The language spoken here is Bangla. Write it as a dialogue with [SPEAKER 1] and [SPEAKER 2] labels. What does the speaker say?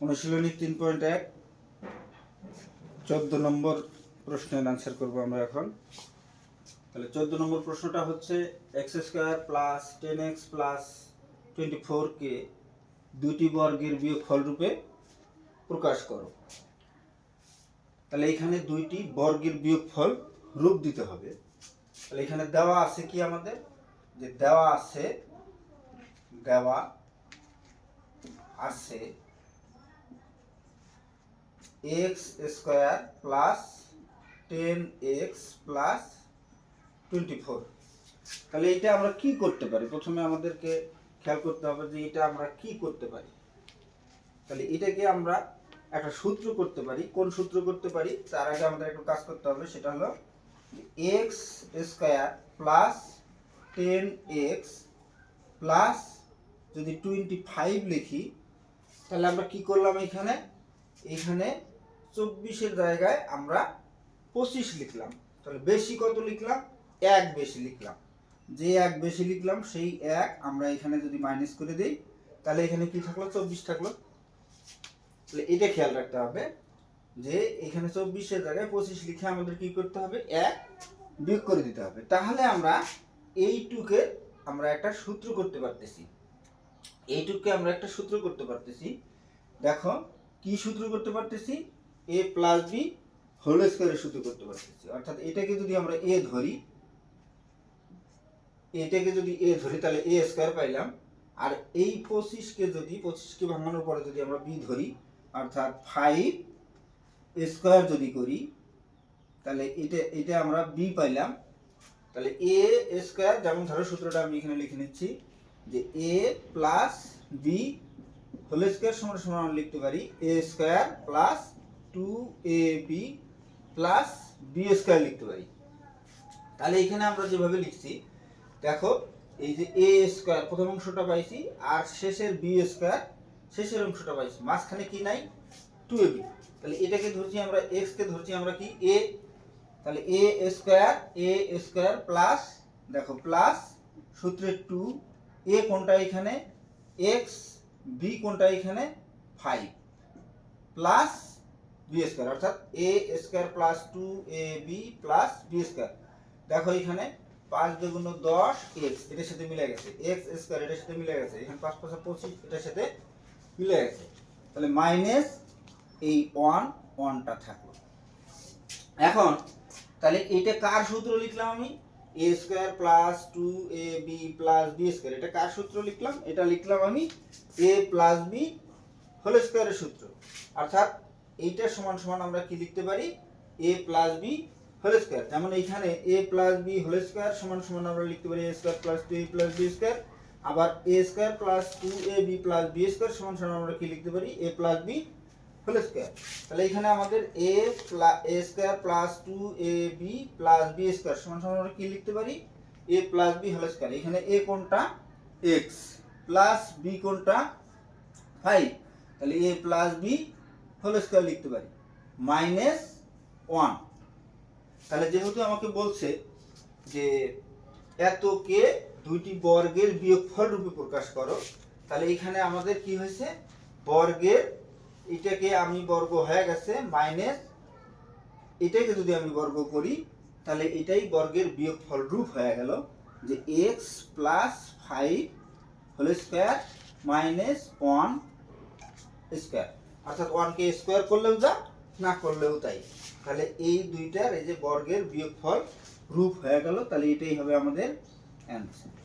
[SPEAKER 1] অনুশীলনী তিন পয়েন্ট এক। চোদ্দ নম্বর প্রশ্নের আনসার করব আমরা এখন। তাহলে চোদ্দ নম্বর প্রশ্নটা হচ্ছে X square plus ten X plus twenty ফোরকে দুটি বর্গের বিয়োগফল রূপে প্রকাশ করো। তাহলে এখানে দুইটি বর্গের বিয়োগফল রূপ দিতে হবে। তাহলে এখানে দেওয়া আছে কি আমাদের? যে দেওয়া আছে দেওয়া আছে X square plus ten X plus twenty four তাহলে এটা আমরা কি করতে পারি? প্রথমে আমাদেরকে খেয়াল করতে হবে যে এটা আমরা কি করতে পারি। তাহলে এটাকে আমরা একটা সূত্র করতে পারি। কোন সূত্র করতে পারি? তার আগে আমাদের একটু কাজ করতে হবে, সেটা হলো X square plus ten X plus যদি টোয়েন্টি ফাইভ লিখি, তাহলে আমরা কি করলাম এখানে? এখানে চব্বিশের জায়গায় আমরা পঁচিশ লিখলাম। তাহলে বেশি কত লিখলাম? এক বেশি লিখলাম। যে এক বেশি লিখলাম, সেই এক আমরা এখানে যদি মাইনাস করে দিই, তাহলে এখানে কি থাকল? চব্বিশ থাকল। তাহলে এটা খেয়াল রাখতে হবে যে এখানে চব্বিশের জায়গায় পঁচিশ লিখে আমাদের কি করতে হবে? এক বিয়োগ করে দিতে হবে। তাহলে আমরা এইটুকে আমরা একটা সূত্র করতে পারতেছি। এইটুককে আমরা একটা সূত্র করতে পারতেছি। দেখো, কি সূত্র করতে পারতেছি? এ প্লাস বি হোল স্কোয়ারের সূত্র করতে পারতেছি। অর্থাৎ এটাকে যদি আমরা এ ধরি, এটাকে যদি এ ধরি, তাহলে এ স্কোয়ার পাইলাম। আর এই পঁচিশকে যদি, পঁচিশকে ভাঙানোর পরে যদি আমরা বি ধরি, অর্থাৎ ফাইভ স্কোয়ার যদি করি, তাহলে এটা এটা আমরা বি পাইলাম। তাহলে এ স্কোয়ার যেমন ধরো সূত্রটা আমি এখানে লিখে নিচ্ছি, যে A plus B whole square সমান সমান লিখতে পারি A square plus two A B plus B square লিখতে পারি। তাহলে এখানে আমরা যেভাবে লিখছি, দেখো, এই যে এ স্কোয়ার প্রথম অংশটা পাইছি, আর শেষের বি স্কোয়ার শেষের অংশটা পাইছি। মাঝখানে কি নাই? টু এ বি তাহলে এটাকে ধরছি আমরা এক্স কে ধরছি আমরা কি? এ তাহলে A square A square plus দেখো প্লাস সূত্রের টু এ কোনটা এখানে? এক্স বি কোনটা এখানে? ফাইভ প্লাস বি স্কোয়ার, অর্থাৎ A square plus two A B plus B square. দেখো এখানে পাঁচ দুগুণ দশ এক্স, এটার সাথে মিলে গেছে। এক্স স্কোয়ার, এটার সাথে মিলে গেছে। এখানে পাঁচ পাঁচ পঁচিশ, এটার সাথে মিলে গেছে। তাহলে মাইনাস এই ওয়ান ওয়ানটা থাকল। এখন, তাহলে এটা কার সূত্র লিখলাম আমি? A square plus two A B plus B square, এটা কার সূত্র লিখলাম? এটা লিখলাম আমি এ প্লাস বি হোল স্কোয়ারের সূত্র। অর্থাৎ এইটার সমান সমান আমরা কি লিখতে পারি? A plus B whole square যেমন এইখানে A plus B whole square সমান সমান আমরা লিখতে পারি A square plus two A plus B square আবার A square plus two A B plus B square সমান সমান আমরা কি লিখতে পারি? A plus B whole square তাহলে এখানে আমাদের A plus A square plus two A B plus B square সমান সমান আমরা কি লিখতে পারি? A plus B whole square এখানে এ কোনটা? এক্স প্লাস বি কোনটা? ফাইভ তাহলে A plus B whole square লিখতে পারি। মাইনাস ওয়ান তাহলে যেহেতু আমাকে বলছে যে এতকে দুইটি বর্গের বিয়োগফল রূপে প্রকাশ করো, তাহলে এখানে আমাদের কি হয়েছে? বর্গের এটাকে আমি বর্গ হয়ে গেছে মাইনাস এটাকে যদি আমি বর্গ করি, তাহলে এটাই বর্গের বিয়োগফল রূপ হয়ে গেল, যে X plus five whole square minus one square অর্থাৎ ওয়ানকে স্কোয়ার করলেও যা, না করলেও তাই। তাহলে এই দুইটার এই যে বর্গের বিয়োগফল রূপ হয়ে গেল, তাহলে এটাই হবে আমাদের অ্যান্সার